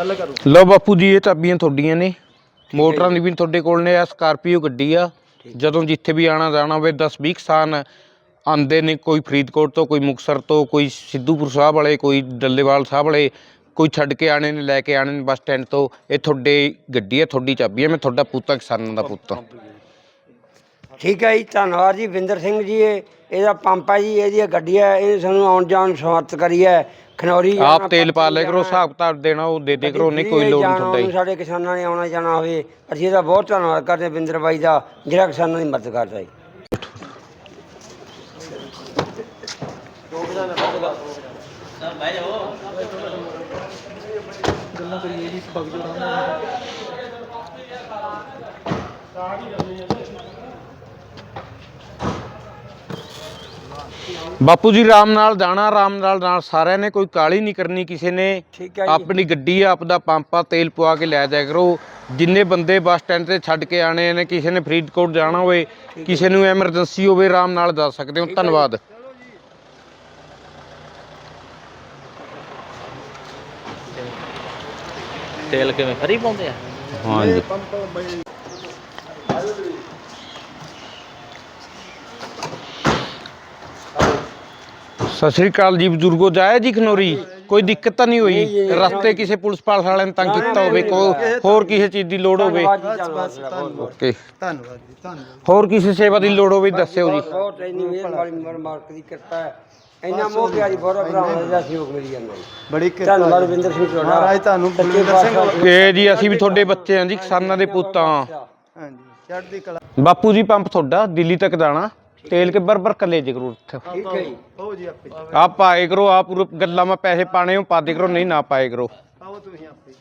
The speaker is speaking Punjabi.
ਗੱਲ ਕਰੋ। ਲਓ ਬਾਪੂ ਜੀ ਇਹ ਚਾਬੀਆਂ ਤੁਹਾਡੀਆਂ ਨੇ। ਮੋਟਰਾਂ ਦੀ ਵੀ ਤੁਹਾਡੇ ਕੋਲ ਨੇ ਆ ਸਕਾਰਪੀਓ ਗੱਡੀ ਆ। ਜਦੋਂ ਜਿੱਥੇ ਵੀ ਆਣਾ ਜਾਣਾ ਹੋਵੇ 10 20 ਕਿਸਾਨ ਆਂਦੇ ਨੇ ਕੋਈ ਫਰੀਦਕੋਟ ਤੋਂ ਕੋਈ ਮੁਕਸਰ ਤੋਂ ਕੋਈ ਸਿੱਧੂਪੁਰ ਸਾਹਿਬ ਵਾਲੇ ਕੋਈ ਡੱਲੇਵਾਲ ਸਾਹਿਬ ਵਾਲੇ ਕੋਈ ਛੱਡ ਕੇ ਆਣੇ ਨੇ ਲੈ ਕੇ ਆਣੇ ਨੇ ਬੱਸ ਸਟੈਂਡ ਤੋਂ ਇਹ ਤੁਹਾਡੇ ਗੱਡੀ ਹੈ ਤੁਹਾਡੀ ਚਾਬੀ ਹੈ ਮੈਂ ਤੁਹਾਡਾ ਪੁੱਤ ਆ ਕਿਸਾਨਾਂ ਦਾ ਪੁੱਤ ਆ। ਠੀਕ ਹੈ ਜੀ ਧੰਨਵਾਦ ਜੀ ਵਿੰਦਰ ਸਿੰਘ ਜੀ ਇਹ ਇਹਦਾ ਪੰਪ ਹੈ ਜੀ ਇਹਦੀ ਗੱਡੀ ਹੈ ਇਹਨੇ ਸਾਨੂੰ ਆਉਣ ਜਾਣ ਸਮਰਥ ਕਰੀ ਹੈ। ਖਨੌਰੀ ਜਾਣਾ, ਆਪ ਤੇਲ ਪਾ ਲਿਆ ਕਰੋ ਹਿਸਾਬ ਕਿਤਾਬ ਦੇਣਾ ਉਹ ਦੇ ਦੇ ਕਰੋ ਨਹੀਂ ਕੋਈ ਲੋੜ ਨਹੀਂ ਤੁਹਾਡਾ ਸਾਡੇ ਕਿਸਾਨਾਂ ਨੇ ਆਉਣਾ ਜਾਣਾ ਹੋਵੇ ਅਸੀਂ ਇਹਦਾ ਬਹੁਤ ਧੰਨਵਾਦ ਕਰਦੇ ਹਾਂ ਵਿੰਦਰ ਬਾਈ ਦਾ ਜਿਹੜਾ ਕਿਸਾਨਾਂ ਦੀ ਮਦਦ ਕਰਦਾ ਜੀ। ਗੱਲਾਂ ਕਰੀਏ ਜੋ ਬਾਪੂ ਜੀ ਆਰਾਮ ਨਾਲ ਜਾਣਾ ਆਰਾਮ ਨਾਲ ਨਾਲ ਸਾਰਿਆਂ ਨੇ ਕੋਈ ਕਾਲੀ ਨਹੀਂ ਕਰਨੀ ਕਿਸੇ ਨੇ। ਠੀਕ ਹੈ ਜੀ। ਆਪਣੀ ਗੱਡੀ ਆ ਆਪਦਾ ਪੰਪ ਆ ਤੇਲ ਪਵਾ ਕੇ ਲੈ ਜਾਇਆ ਕਰੋ। ਜਿੰਨੇ ਬੰਦੇ ਬੱਸ ਸਟੈਂਡ ਤੇ ਛੱਡ ਕੇ ਆਣੇ ਨੇ ਕਿਸੇ ਨੇ ਫਰੀਦਕੋਟ ਜਾਣਾ ਹੋਵੇ ਕਿਸੇ ਨੂੰ ਐਮਰਜੈਂਸੀ ਹੋਵੇ ਆਰਾਮ ਨਾਲ ਜਾ ਸਕਦੇ ਹੋ। ਧੰਨਵਾਦ। ਤੇਲ ਕਿਵੇਂ ਫਰੀ ਪਾਉਂਦੇ ਆ? ਹਾਂਜੀ। ਸਤਿ ਸ਼੍ਰੀ ਅਕਾਲ ਜੀ ਬਜ਼ੁਰਗੋ ਜਾਇਆ ਜੀ ਖਨੋਰੀ। ਕੋਈ ਦਿੱਕਤ ਤਾਂ ਨਹੀਂ ਹੋਈ? ਰਸਤੇ ਕਿਸੇ ਪੁਲਿਸ ਪਾਲਸ ਵਾਲਿਆਂ ਨੇ ਤੰਗ ਕੀਤਾ ਹੋਵੇ ਕੋਈ ਹੋਰ ਕਿਸੇ ਚੀਜ਼ ਦੀ ਲੋੜ ਹੋਵੇ? ਧੰਨਵਾਦ ਓਕੇ। ਧੰਨਵਾਦ ਜੀ ਧੰਨਵਾਦ। ਹੋਰ ਕਿਸੇ ਸੇਵਾ ਦੀ ਲੋੜ ਹੋਵੇ ਦੱਸਿਓ ਜੀ। ਬਹੁਤ ਇੰਨੀ ਮਿਹਰਬਾਨੀ ਮਰ ਮਾਲਕ ਦੀ ਕਿਰਪਾ ਹੈ। ਇੰਨਾ ਮੋਹ ਪਿਆਰੀ ਬਹੁਤ ਭਰਾਵਾਂ ਦਾ ਸਹਿਯੋਗ ਮਿਲ ਜਾਂਦਾ ਜੀ। ਬੜੀ ਕਿਰਪਾ ਧੰਨਵਾਦ ਜੀ। ਵਿੰਦਰ ਸਿੰਘ ਤੁਹਾਡਾ। ਮਹਾਰਾਜ ਤੁਹਾਨੂੰ ਸੱਚੇ ਬਲਵਿੰਦਰ ਸਿੰਘ ਪਾਤਸ਼ਾਹ ਕਿ ਜੀ। ਅਸੀਂ ਵੀ ਤੁਹਾਡੇ ਬੱਚੇ ਆਂ ਜੀ ਕਿਸਾਨਾਂ ਦੇ ਪੁੱਤ ਆਂ ਹਾਂਜੀ ਚੜ੍ਹਦੀ ਕਲਾ। ਬਾਪੂ ਜੀ ਪੰਪ ਤੁਹਾਡਾ ਦਿੱਲੀ ਤੱਕ ਜਾਣਾ। ਤੇਲ ਕੇ ਬਰਬਰ ਕੱਲੇ ਜੇ ਕਰੋ ਠੀਕ ਹੈ ਜੀ। ਆਓ ਜੀ ਆਪੇ। ਆਪ ਪਾਏ ਕਰੋ ਆਪ ਪੂਰੇ ਗੱਲਾਂ ਮੈਂ ਪੈਸੇ ਪਾਣੇ ਹੋ ਪਾ ਦੇ ਕਰੋ ਨਹੀਂ ਨਾ ਪਾਏ ਕਰੋ। ਆਓ ਤੁਸੀਂ ਆਪੇ।